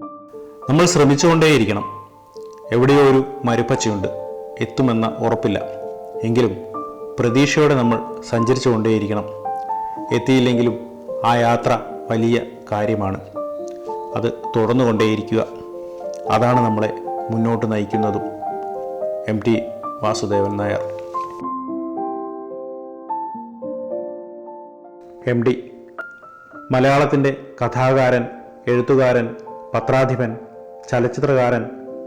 നമ്മൾ ശ്രമിച്ചുകൊണ്ടേയിരിക്കണം. എവിടെയോ ഒരു മരുപ്പച്ചയുണ്ട്. എത്തുമെന്ന ഉറപ്പില്ല. എങ്കിലും പ്രതീക്ഷയോടെ നമ്മൾ സഞ്ചരിച്ചുകൊണ്ടേയിരിക്കണം. എത്തിയില്ലെങ്കിലും ആ യാത്ര വലിയ കാര്യമാണ്. അത് തുടർന്നുകൊണ്ടേയിരിക്കുക. അതാണ് നമ്മളെ മുന്നോട്ട് നയിക്കുന്നതും. M T Vasudevan Nair. M D മലയാളത്തിന്റെ കഥാകാരൻ എഴുത്തുകാരൻ പത്രാധിപൻ ചലച്ചിത്രകാരൻ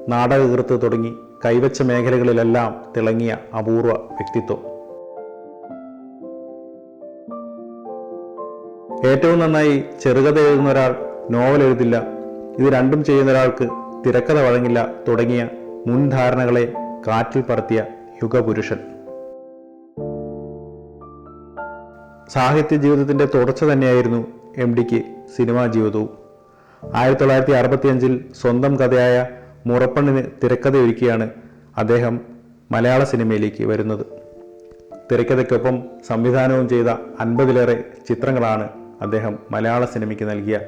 നാടകകൃത്ത് തുടങ്ങി കൈവച്ച മേഖലകളിലെല്ലാം തിളങ്ങിയ അപൂർവ വ്യക്തിത്വം. ഏറ്റവും നന്നായി ചെറുകഥ എഴുതുന്ന ഒരാൾ നോവൽ എഴുതില്ല. ഇത് രണ്ടും ചെയ്യുന്ന ഒരാൾക്ക് തിരക്കഥ വഴങ്ങില്ല തുടങ്ങിയ മുൻധാരണകളെ കാറ്റിൽ പറത്തിയ യുഗപുരുഷൻ. സാഹിത്യ ജീവിതത്തിന്റെ തുടർച്ച തന്നെയായിരുന്നു എം ഡിക്ക് സിനിമാ ജീവിതവും. ആയിരത്തി തൊള്ളായിരത്തി അറുപത്തിയഞ്ചിൽ സ്വന്തം കഥയായ മുറപ്പണ്ണിന് തിരക്കഥയൊരുക്കിയാണ് അദ്ദേഹം മലയാള സിനിമയിലേക്ക് വരുന്നത്. തിരക്കഥയ്ക്കൊപ്പം സംവിധാനവും ചെയ്ത അൻപതിലേറെ ചിത്രങ്ങളാണ് അദ്ദേഹം മലയാള സിനിമയ്ക്ക് നൽകിയ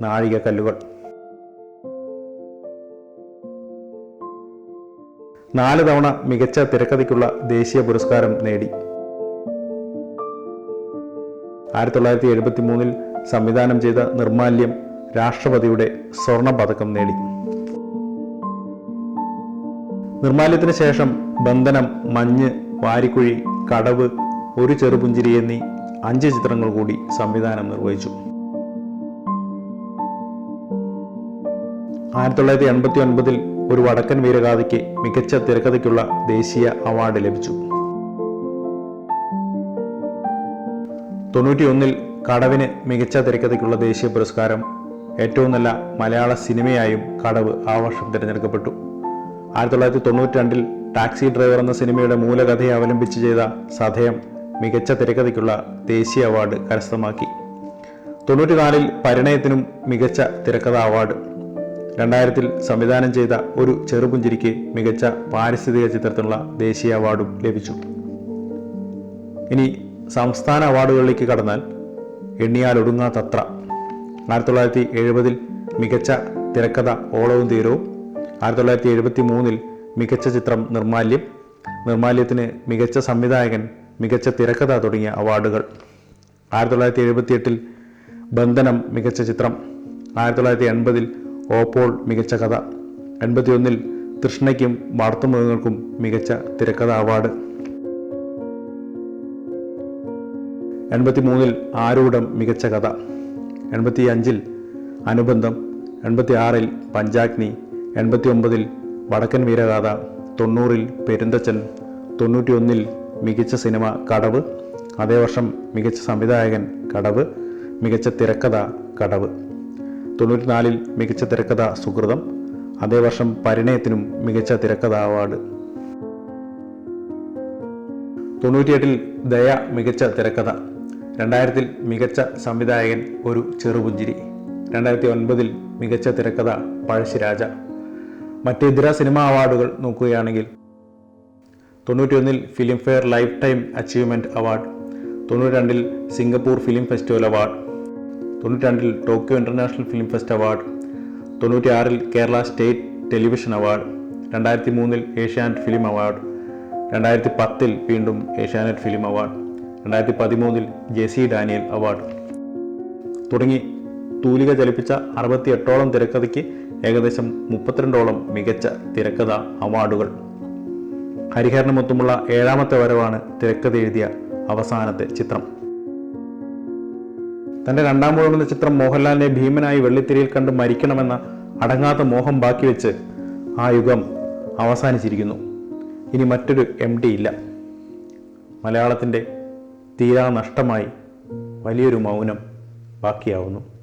നാഴികക്കല്ലുകൾ. നാല് തവണ മികച്ച തിരക്കഥയ്ക്കുള്ള ദേശീയ പുരസ്കാരം നേടി. ആയിരത്തി തൊള്ളായിരത്തി എഴുപത്തി മൂന്നിൽ സംവിധാനം ചെയ്ത നിർമാല്യം രാഷ്ട്രപതിയുടെ സ്വർണ പതക്കം നേടി. നിർമാല്യത്തിന് ശേഷം ബന്ധനം മഞ്ഞ് വാരിക്കുഴി കടവ് ഒരു ചെറുപുഞ്ചിരി എന്നീ അഞ്ച് ചിത്രങ്ങൾ കൂടി സംവിധാനം നിർവഹിച്ചു. ആയിരത്തി തൊള്ളായിരത്തി എൺപത്തി ഒൻപതിൽ ഒരു വടക്കൻ വീരഗാഥയ്ക്ക് മികച്ച തിരക്കഥയ്ക്കുള്ള ദേശീയ അവാർഡ് ലഭിച്ചു. തൊണ്ണൂറ്റിയൊന്നിൽ കടവിന് മികച്ച തിരക്കഥയ്ക്കുള്ള ദേശീയ പുരസ്കാരം ഏറ്റവും നല്ല മലയാള സിനിമയായും കടവ് ആ വർഷം തിരഞ്ഞെടുക്കപ്പെട്ടു. ആയിരത്തി തൊള്ളായിരത്തി തൊണ്ണൂറ്റി രണ്ടിൽ ടാക്സി ഡ്രൈവർ എന്ന സിനിമയുടെ മൂലകഥയെ അവലംബിച്ച് ചെയ്ത സധയം മികച്ച തിരക്കഥയ്ക്കുള്ള ദേശീയ അവാർഡ് കരസ്ഥമാക്കി. തൊണ്ണൂറ്റിനാലിൽ പരിണയത്തിനും മികച്ച തിരക്കഥ അവാർഡ്. രണ്ടായിരത്തിൽ സംവിധാനം ചെയ്ത ഒരു ചെറുപുഞ്ചിരിക്ക് മികച്ച പാരിസ്ഥിതിക ചിത്രത്തിനുള്ള ദേശീയ അവാർഡും ലഭിച്ചു. ഇനി സംസ്ഥാന അവാർഡുകളിലേക്ക് കടന്നാൽ എണ്ണിയാൽ ഒടുങ്ങാത്തത്ര ആയിരത്തി തൊള്ളായിരത്തി എഴുപതിൽ മികച്ച തിരക്കഥ ഓളവും തീരവും ആയിരത്തി തൊള്ളായിരത്തി എഴുപത്തി മൂന്നിൽ മികച്ച ചിത്രം നിർമാല്യം. നിർമാല്യത്തിന് മികച്ച സംവിധായകൻ മികച്ച തിരക്കഥ തുടങ്ങിയ അവാർഡുകൾ. ആയിരത്തി തൊള്ളായിരത്തി എഴുപത്തിയെട്ടിൽ ബന്ധനം മികച്ച ചിത്രം. ആയിരത്തി തൊള്ളായിരത്തി എൺപതിൽ ഓപ്പോൾ മികച്ച കഥ. എൺപത്തിയൊന്നിൽ തൃഷ്ണയ്ക്കും വളർത്തുമൃഗങ്ങൾക്കും മികച്ച തിരക്കഥ അവാർഡ്. എൺപത്തി മൂന്നിൽ ആരൂഢം മികച്ച കഥ. എൺപത്തി അഞ്ചിൽ അനുബന്ധം എൺപത്തി ആറിൽ പഞ്ചാഗ്നി എൺപത്തി ഒമ്പതിൽ വടക്കൻ വീരഗാഥ തൊണ്ണൂറിൽ പെരുന്തച്ചൻ തൊണ്ണൂറ്റിയൊന്നിൽ മികച്ച സിനിമ കടവ് അതേ വർഷം മികച്ച സംവിധായകൻ കടവ് മികച്ച തിരക്കഥ കടവ്. തൊണ്ണൂറ്റിനാലിൽ മികച്ച തിരക്കഥ സുഹൃതം അതേ വർഷം പരിണയത്തിനും മികച്ച തിരക്കഥ അവാർഡ്. തൊണ്ണൂറ്റിയെട്ടിൽ ദയ മികച്ച തിരക്കഥ. രണ്ടായിരത്തിൽ മികച്ച സംവിധായകൻ ഒരു ചെറുപുഞ്ചിരി. രണ്ടായിരത്തി ഒൻപതിൽ മികച്ച തിരക്കഥ പഴശ്ശിരാജ മറ്റ് ഇതര സിനിമാ അവാർഡുകൾ നോക്കുകയാണെങ്കിൽ തൊണ്ണൂറ്റിയൊന്നിൽ Filmfare lifetime achievement award തൊണ്ണൂറ്റി രണ്ടിൽ സിംഗപ്പൂർ ഫിലിം ഫെസ്റ്റിവൽ അവാർഡ് തൊണ്ണൂറ്റി രണ്ടിൽ Tokyo international film fest award തൊണ്ണൂറ്റിയാറിൽ Kerala state television award രണ്ടായിരത്തി മൂന്നിൽ ഏഷ്യാനെറ്റ് ഫിലിം അവാർഡ് രണ്ടായിരത്തി പത്തിൽ വീണ്ടും ഏഷ്യാനെറ്റ് ഫിലിം അവാർഡ്. രണ്ടായിരത്തി പതിമൂന്നിൽ ജെ സി ഡാനിയൽ അവാർഡ്. തുടങ്ങി തൂലിക ചലിപ്പിച്ച അറുപത്തി എട്ടോളം തിരക്കഥയ്ക്ക് ഏകദേശം മുപ്പത്തിരണ്ടോളം മികച്ച തിരക്കഥ അവാർഡുകൾ. ഹരിഹരനുമൊത്തുമുള്ള ഏഴാമത്തെ വരവാണ് തിരക്കഥ എഴുതിയ അവസാനത്തെ ചിത്രം. തന്റെ രണ്ടാം മുഴുവൻ ചിത്രം മോഹൻലാലിനെ ഭീമനായി വെള്ളിത്തിരയിൽ കണ്ട് മരിക്കണമെന്ന അടങ്ങാത്ത മോഹം ബാക്കി വെച്ച് ആ യുഗം അവസാനിച്ചിരിക്കുന്നു. ഇനി മറ്റൊരു എം ഇല്ല. മലയാളത്തിന്റെ തീരാ നഷ്ടമായി വലിയൊരു മൗനം ബാക്കിയാവുന്നു.